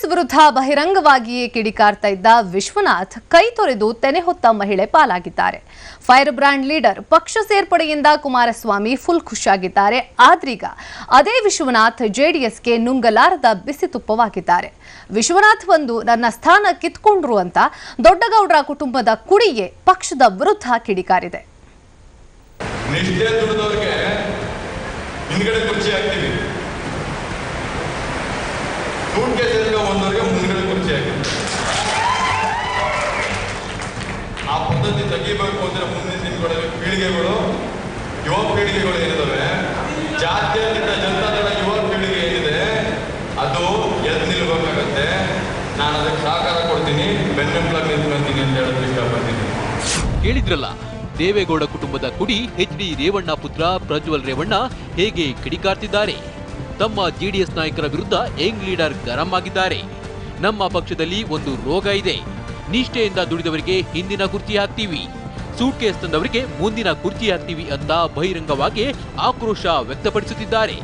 JDS ವಿರುದ್ಧ ಬಹಿರಂಗವಾಗಿಯೇ ಕಿಡಿಕಾರ್ತಾ ಇದ್ದ ವಿಶ್ವನಾಥ್ ಕೈ ತೊರೆದು ತೆನೆ ಹೊತ್ತ ಮಹಿಳೆ ಪಾಲಾಗಿದ್ದಾರೆ. ಫೈರ್ ಬ್ರ್ಯಾಂಡ್ ಲೀಡರ್ ಪಕ್ಷ ಸೇರ್ಪಡೆಯಿಂದ ಕುಮಾರಸ್ವಾಮಿ ಫುಲ್ ಖುಷಿಯಾಗಿದ್ದಾರೆ. ಆದ್ರೀಗ ಅದೇ ವಿಶ್ವನಾಥ್ ಜೆಡಿಎಸ್ಗೆ ನುಂಗಲಾರದ ಬಿಸಿ ತುಪ್ಪವಾಗಿದ್ದಾರೆ. ವಿಶ್ವನಾಥ್ ಒಂದು ನನ್ನ ಸ್ಥಾನ ಕಿತ್ಕೊಂಡ್ರು ಅಂತ ದೊಡ್ಡಗೌಡರ ಕುಟುಂಬದ ಕುಡಿಯೇ ಪಕ್ಷದ ವಿರುದ್ಧ ಕಿಡಿಕಾರಿದೆ. ಹಿಂದ್ಗಡೆ ಕುರ್ಚಿ ಆ ಪದ್ಧತಿ ತೆಗಿಬೇಕು ಮುಂದಿನ ದಿನಗಳಲ್ಲಿ ಪೀಳಿಗೆಗಳು, ಯುವ ಪೀಳಿಗೆಗಳು ಏನಿದಾವೆ? ಜಾತ್ಯತೀತ ಜನತಾದಳ ಯುವ ಪೀಳಿಗೆ ಏನಿದೆ? ಅದು ನಿಲ್ಬೇಕಾಗತ್ತೆ. ನಾನು ಅದಕ್ಕೆ ಸಹಕಾರ ಕೊಡ್ತೀನಿ ಬೆನ್ನೆಂಬಲ ನಿಂತ್ಕೊಂತೀನಿ ಅಂತ ಹೇಳೋದು ಇಷ್ಟಪಡ್ತೀನಿ. ಕೇಳಿದ್ರಲ್ಲ, ದೇವೇಗೌಡ ಕುಟುಂಬದ ಕುಡಿ ಎಚ್ ಡಿ ರೇವಣ್ಣ ಪುತ್ರ ಪ್ರಜ್ವಲ್ ರೇವಣ್ಣ ಹೇಗೆ ಕಿಡಿಕಾರ್ತಿದ್ದಾರೆ? ತಮ್ಮ ಜೆಡಿಎಸ್ ನಾಯಕರ ವಿರುದ್ಧ ಯಂಗ್ ಲೀಡರ್ ಗರಂ ಆಗಿದ್ದಾರೆ. ನಮ್ಮ ಪಕ್ಷದಲ್ಲಿ ಒಂದು ರೋಗ ಇದೆ. ನಿಷ್ಠೆಯಿಂದ ದುಡಿದವರಿಗೆ ಹಿಂದಿನ ಕುರ್ಚಿ ಹಾಕ್ತೀವಿ. ಸೂಟ್ಕೇಸ್ ತಂದವರಿಗೆ ಮುಂದಿನ ಕುರ್ಚಿ ಹಾಕ್ತೀವಿ ಅಂತ ಬಹಿರಂಗವಾಗಿ ಆಕ್ರೋಶ ವ್ಯಕ್ತಪಡಿಸುತ್ತಿದ್ದಾರೆ.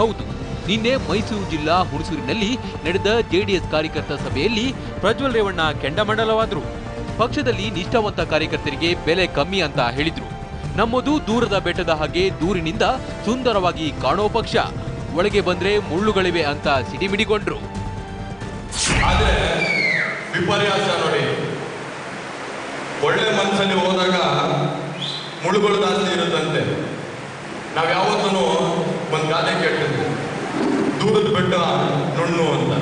ಹೌದು, ನಿನ್ನೆ ಮೈಸೂರು ಜಿಲ್ಲಾ ಹುಣಸೂರಿನಲ್ಲಿ ನಡೆದ ಜೆಡಿಎಸ್ ಕಾರ್ಯಕರ್ತ ಸಭೆಯಲ್ಲಿ ಪ್ರಜ್ವಲ್ ರೇವಣ್ಣ ಕೆಂಡಮಂಡಲವಾದರು. ಪಕ್ಷದಲ್ಲಿ ನಿಷ್ಠಾವಂತ ಕಾರ್ಯಕರ್ತರಿಗೆ ಬೆಲೆ ಕಮ್ಮಿ ಅಂತ ಹೇಳಿದ್ರು. ನಮ್ಮದು ದೂರದ ಬೆಟ್ಟದ ಹಾಗೆ ದೂರಿನಿಂದ ಸುಂದರವಾಗಿ ಕಾಣೋ ಪಕ್ಷ. ಒಳಗೆ ಬಂದ್ರೆ ಮುಳ್ಳುಗಳಿವೆ ಅಂತ ಸಿಡಿಮಿಡಿಗೊಂಡ್ರು. ಆದ್ರೆ ವಿಪರ್ಯಾಸ ನೋಡಿ. ಒಳ್ಳೆ ಮನಸ್ಸಲ್ಲಿ ಹೋದಾಗ ಮುಳ್ಳುಗಳು ಜಾಸ್ತಿ ಇರುತ್ತಂತೆ. ನಾವು ಯಾವತ್ತೂ ಒಂದು ಗಾದೆ ಕೇಳ್ತಿದ್ವಿ. ದೂರದ ಬೆಟ್ಟ ನುಣ್ಣು ಅಂತ.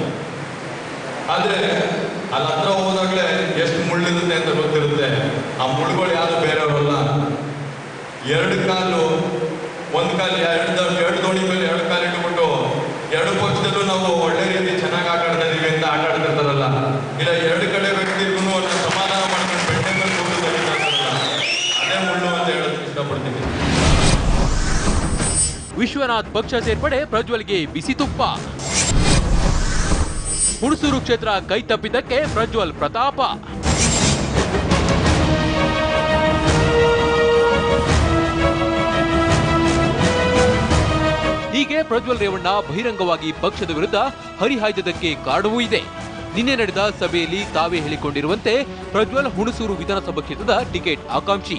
ಆದ್ರೆ ಅಲ್ಲಿ ಹತ್ರ ಹೋದಾಗಲೇ ಎಷ್ಟು ಮುಳ್ಳಿರುತ್ತೆ ಅಂತ ಗೊತ್ತಿರುತ್ತೆ. ಆ ಮುಳ್ಳುಗಳು ಯಾರು ಬೇರೆಯವರಲ್ಲ. ಎರಡು ಕಾಲು, ಒಂದು ಕಾಲು, ಎರಡು ಎರಡು ದೋಣಿ ಮೇಲೆ ಪಕ್ಷದಲ್ಲೂ ನಾವು ಒಳ್ಳೆ ರೀತಿ ಚೆನ್ನಾಗಿ ಆಟ ಆಡ್ತಾ ಇದೀವಿ ಅಂತ ಆಟ ಆಡ್ತಿರ್ತಾರಲ್ಲ. ಇಲ್ಲ ಎರಡು ಕಡೆ ವ್ಯಕ್ತಿಗೂ ಒಂದು ಸಮಾಧಾನ ಮಾಡ್ಕೊಂಡು ಬೆಟ್ಟೆ ಮೇಲೆ ಕೂತು ಬರೀತಾ ಇರ್ತಾರಲ್ಲ, ಅದೇ ಮುಳ್ಳು ಅಂತ ಹೇಳೋದಕ್ಕೆ ಇಷ್ಟಪಡ್ತೀನಿ. ವಿಶ್ವನಾಥ್ ಪಕ್ಷ ಸೇರ್ಪಡೆ ಪ್ರಜ್ವಲ್ಗೆ ಬಿಸಿ ತುಪ್ಪ. ಹುಣಸೂರು ಕ್ಷೇತ್ರ ಕೈ ತಪ್ಪಿದ್ದಕ್ಕೆ ಪ್ರಜ್ವಲ್ ಪ್ರತಾಪ. ಪ್ರಜ್ವಲ್ ರೇವಣ್ಣ ಬಹಿರಂಗವಾಗಿ ಪಕ್ಷದ ವಿರುದ್ಧ ಹರಿಹಾಯ್ದದಕ್ಕೆ ಕಾರಣವೂ ಇದೆ. ನಿನ್ನೆ ನಡೆದ ಸಭೆಯಲ್ಲಿ ತಾವೇ ಹೇಳಿಕೊಂಡಿರುವಂತೆ ಪ್ರಜ್ವಲ್ ಹುಣಸೂರು ವಿಧಾನಸಭಾ ಕ್ಷೇತ್ರದ ಟಿಕೆಟ್ ಆಕಾಂಕ್ಷಿ.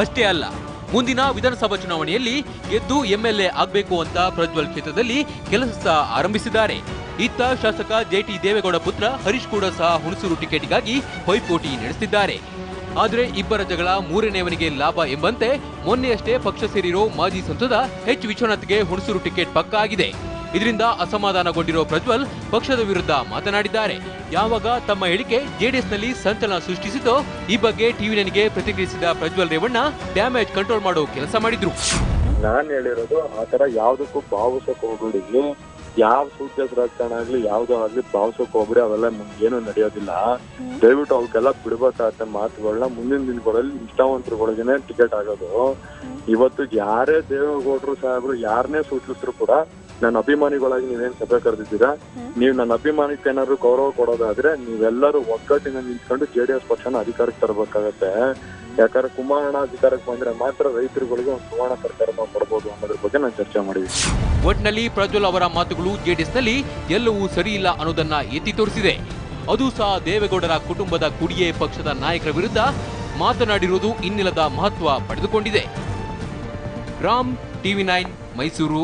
ಅಷ್ಟೇ ಅಲ್ಲ, ಮುಂದಿನ ವಿಧಾನಸಭಾ ಚುನಾವಣೆಯಲ್ಲಿ ಗೆದ್ದು ಎಂಎಲ್ಎ ಆಗಬೇಕು ಅಂತ ಪ್ರಜ್ವಲ್ ಕ್ಷೇತ್ರದಲ್ಲಿ ಕೆಲಸ ಆರಂಭಿಸಿದ್ದಾರೆ. ಇತ್ತ ಶಾಸಕ ಜೆಟಿ ದೇವೇಗೌಡ ಪುತ್ರ ಹರೀಶ್ ಕೂಡ ಸಹ ಹುಣಸೂರು ಟಿಕೆಟ್ಗಾಗಿ ಪೈಪೋಟಿ ನಡೆಸುತ್ತಿದ್ದಾರೆ ಆದರೆ ಇಬ್ಬರ ಜಗಳ ಮೂರನೆಯವನಿಗೆ ಲಾಭ ಎಂಬಂತೆ ಮೊನ್ನೆಯಷ್ಟೇ ಪಕ್ಷ ಸೇರಿರೋ ಮಾಜಿ ಸಂಸದ ಎಚ್ ವಿಶ್ವನಾಥ್ಗೆ ಹುಣಸೂರು ಟಿಕೆಟ್ ಪಕ್ಕ ಆಗಿದೆ. ಇದರಿಂದ ಅಸಮಾಧಾನಗೊಂಡಿರೋ ಪ್ರಜ್ವಲ್ ಪಕ್ಷದ ವಿರುದ್ಧ ಮಾತನಾಡಿದ್ದಾರೆ. ಯಾವಾಗ ತಮ್ಮ ಹೇಳಿಕೆ ಜೆಡಿಎಸ್ನಲ್ಲಿ ಸಂಚಲನ ಸೃಷ್ಟಿಸಿತೋ ಈ ಬಗ್ಗೆ ಟಿವಿ ನನಗೆ ಪ್ರತಿಕ್ರಿಯಿಸಿದ ಪ್ರಜ್ವಲ್ ರೇವಣ್ಣ, ಡ್ಯಾಮೇಜ್ ಕಂಟ್ರೋಲ್ ಮಾಡೋ ಕೆಲಸ ಮಾಡಿದ್ರು. ನಾನು ಹೇಳಿರೋದು ಆ ತರ ಯಾವುದಕ್ಕೂ ಭಾವಿಸಕ್ಕೆ ಹೋಗ್ಬೇಡಿ. ಯಾವ ಸೂಟ್ಕೇಸ್ ರಾಜಕಾರಣ ಆಗ್ಲಿ ಯಾವ್ದು ಆಗ್ಲಿ ಭಾವಿಸೋಕ್ ಹೋಗ್ರಿ ಅವೆಲ್ಲ ಏನು ನಡೆಯೋದಿಲ್ಲ. ದಯವಿಟ್ಟು ಅವಕ್ಕೆಲ್ಲ ಬಿಡ್ಬೇಕಾಗತ್ತೆ ಮಾತುಗಳನ್ನ ಮುಂದಿನ ದಿನಗಳಲ್ಲಿ ನಿಷ್ಠಾವಂತರುಗಳಿಗೆನೆ ಟಿಕೆಟ್ ಆಗೋದು ಇವತ್ತು ಯಾರೇ ದೇವೇಗೌಡರು ಸಾಹೇಬ್ರು ಯಾರನ್ನೇ ಸೂಚಿಸಿದ್ರು ಕೂಡ ನನ್ನ ಅಭಿಮಾನಿಗಳಾಗಿ ನೀವೇನ್ ಸಭೆ ಕರೆದಿದ್ದೀರಾ? ನೀವು ನನ್ನ ಅಭಿಮಾನಕ್ಕೆ ಏನಾದ್ರು ಗೌರವ ಕೊಡೋದಾದ್ರೆ ನೀವೆಲ್ಲರೂ ಒಗ್ಗಟ್ಟಿನ ನಿಂತ್ಕೊಂಡು ಜೆಡಿಎಸ್ ಪಕ್ಷನ ಅಧಿಕಾರಕ್ಕೆ ತರಬೇಕಾಗತ್ತೆ. ಯಾಕಂದ್ರೆ ಕುಮಾರಣ್ಣ ಅಧಿಕಾರಕ್ಕೆ ಬಂದ್ರೆ ಮಾತ್ರ ರೈತರುಗಳಿಗೆ ಒಂದು ಸುವರ್ಣ ಸರ್ಕಾರ ಕೊಡಬಹುದು ಅನ್ನೋದ್ರ ಬಗ್ಗೆ ನಾನು ಚರ್ಚೆ ಮಾಡಿದ್ವಿ ಒಟ್ನಲ್ಲಿ ಪ್ರಜ್ವಲ್ ಅವರ ಮಾತುಗಳು ಜೆಡಿಎಸ್ನಲ್ಲಿ ಎಲ್ಲವೂ ಸರಿಯಿಲ್ಲ ಅನ್ನೋದನ್ನ ಎತ್ತಿ ತೋರಿಸಿದೆ. ಅದು ಸಹ ದೇವೇಗೌಡರ ಕುಟುಂಬದ ಕುಡಿಯೇ ಪಕ್ಷದ ನಾಯಕರ ವಿರುದ್ಧ ಮಾತನಾಡಿರುವುದು ಇನ್ನಿಲ್ಲದ ಮಹತ್ವ ಪಡೆದುಕೊಂಡಿದೆ. Ram TV nine Mysuru.